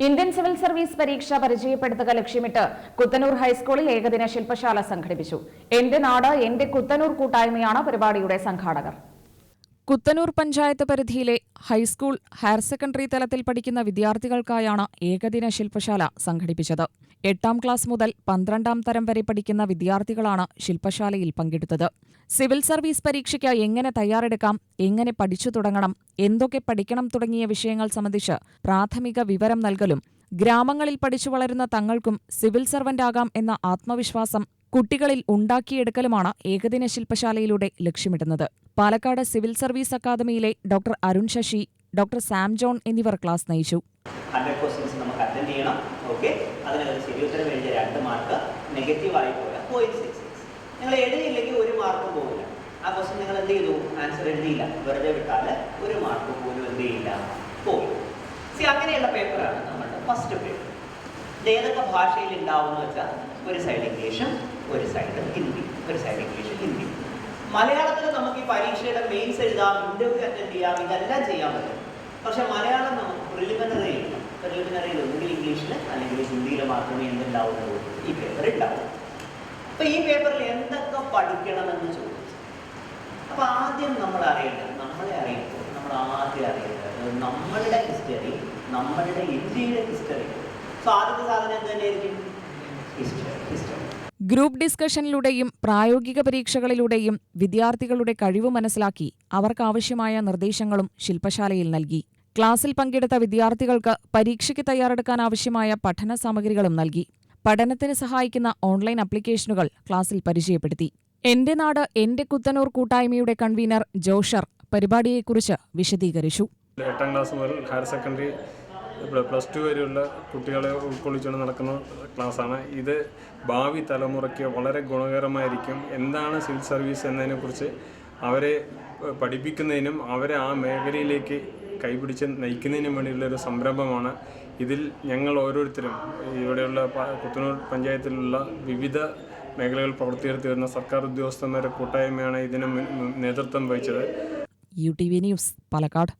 Indian civil service പരീക്ഷ പരിചയപ്പെടുത്തുക ലക്ഷ്യമിട്ട് കുത്തനൂർ ഹൈസ്കൂളിൽ ഏകദിന ശില്പശാല സംഘടിപ്പിച്ചു. എന്റെ നാട് എന്റെ കുത്തനൂർ കൂട്ടായ്മയാണ് പരിപാടിയുടെ സംഘാടകർ. കുത്തനൂർ പഞ്ചായത്ത് പരിധിയിലെ ഹൈസ്കൂൾ ഹയർ സെക്കൻഡറി തലത്തിൽ പഠിക്കുന്ന വിദ്യാർത്ഥികൾക്കായാണ് ഏകദിന ശില്പശാല സംഘടിപ്പിച്ചത്. എട്ടാം ക്ലാസ് മുതൽ പന്ത്രണ്ടാം തരം വരെ പഠിക്കുന്ന വിദ്യാർത്ഥികളാണ് ശില്പശാലയിൽ പങ്കെടുത്തത്. സിവിൽ സർവീസ് പരീക്ഷയ്ക്ക് എങ്ങനെ തയ്യാറെടുക്കാം എങ്ങനെ പഠിച്ചു തുടങ്ങണം എന്തൊക്കെ പഠിക്കണം തുടങ്ങിയ വിഷയങ്ങൾ സംബന്ധിച്ച് പ്രാഥമിക വിവരം നൽകലും ഗ്രാമങ്ങളിൽ പഠിച്ചു വളരുന്ന തങ്ങൾക്കും സിവിൽ സർവന്റാകാം എന്ന ആത്മവിശ്വാസം കുട്ടികളിൽ ഉണ്ടാക്കിയെടുക്കലുമാണ് ഏകദിന ശില്പശാലയിലൂടെ ലക്ഷ്യമിടുന്നത്. പാലക്കാട് സിവിൽ സർവീസ് അക്കാദമിയിലെ doctor Arun Sasi doctor Sam John എന്നിവർ ക്ലാസ് നയിച്ചു. അറ്റൻഡ് ചെയ്യണം. മാർക്ക് സിക്സ് നിങ്ങൾ എഴുതിയില്ലെങ്കിൽ ഒരു മാർക്കും ആ നിങ്ങൾ എന്ത് ആൻസർ എഴുതിയില്ല. വെറുതെ ഒരു സി അങ്ങനെയുള്ള പേപ്പറാണ് നമ്മുടെ ഫസ്റ്റ് പേപ്പർ ഇത് ഏതൊക്കെ ഭാഷയിൽ ഉണ്ടാവും എന്ന് വെച്ചാൽ ഒരു സൈഡ് ഇംഗ്ലീഷും ഒരു സൈഡ് ഹിന്ദി ഒരു സൈഡ് ഇംഗ്ലീഷും ഹിന്ദി മലയാളത്തിൽ നമുക്ക് ഈ പരീക്ഷയുടെ മെയിൻസ് എഴുതാം ഇന്റർവ്യൂ അറ്റൻഡ് ചെയ്യാം ഇതെല്ലാം ചെയ്യാൻ പറ്റും. പക്ഷെ മലയാളം നമുക്ക് പ്രിലിമിനറി പ്രിലിമിനറിയിൽ ഒന്നുകിൽ ഇംഗ്ലീഷിൽ അല്ലെങ്കിൽ ഹിന്ദിയിൽ മാത്രമേ എന്തുണ്ടാവുള്ളൂ. ഈ പേപ്പർ ഉണ്ടാവും അപ്പൊ ഈ പേപ്പറിൽ എന്തൊക്കെ പഠിക്കണമെന്ന് ചോദിച്ചു. അപ്പൊ ആദ്യം നമ്മൾ അറിയേണ്ടത് നമ്മളെ അറിയുമ്പോൾ നമ്മൾ ആദ്യം അറിയേണ്ടത് നമ്മളുടെ ഹിസ്റ്ററി നമ്മളുടെ ഇന്ത്യയുടെ ഹിസ്റ്ററി സോ സാധനം എന്ത് തന്നെയായിരിക്കും ഗ്രൂപ്പ് ഡിസ്കഷനിലൂടെയും പ്രായോഗിക പരീക്ഷകളിലൂടെയും വിദ്യാർത്ഥികളുടെ കഴിവ് മനസ്സിലാക്കി അവർക്കാവശ്യമായ നിർദ്ദേശങ്ങളും ശില്പശാലയിൽ നൽകി. ക്ലാസ്സിൽ പങ്കെടുത്ത വിദ്യാർത്ഥികൾക്ക് പരീക്ഷയ്ക്ക് തയ്യാറെടുക്കാൻ ആവശ്യമായ പഠന സാമഗ്രികളും നൽകി. പഠനത്തിന് സഹായിക്കുന്ന ഓൺലൈൻ ആപ്ലിക്കേഷനുകൾ ക്ലാസ്സിൽ പരിചയപ്പെടുത്തി. എന്റെ നാട് എന്റെ കുത്തനൂർ കൂട്ടായ്മയുടെ കൺവീനർ ജോഷർ പരിപാടിയെക്കുറിച്ച് വിശദീകരിച്ചു. എട്ടാം ക്ലാസ് മുതൽ ഹയർ സെക്കൻഡറി പ്ലസ് ടു വരെയുള്ള കുട്ടികളെ ഉൾക്കൊള്ളിച്ചുകൊണ്ട് നടക്കുന്ന ക്ലാസ്സാണ്. ഇത് ഭാവി തലമുറയ്ക്ക് വളരെ ഗുണകരമായിരിക്കും. എന്താണ് സിവിൽ സർവീസ് എന്നതിനെക്കുറിച്ച് അവരെ പഠിപ്പിക്കുന്നതിനും അവരെ ആ മേഖലയിലേക്ക് കൈപിടിച്ച് നയിക്കുന്നതിനും വേണ്ടിയുള്ളൊരു സംരംഭമാണ്. ഇതിൽ ഞങ്ങൾ ഓരോരുത്തരും ഇവിടെയുള്ള കുത്തനൂർ പഞ്ചായത്തിലുള്ള വിവിധ മേഖലകൾ പ്രവർത്തിയെടുത്തി വരുന്ന സർക്കാർ ഉദ്യോഗസ്ഥന്മാരുടെ കൂട്ടായ്മയാണ് ഇതിന് നേതൃത്വം വഹിച്ചത്. U T V news Palakkad.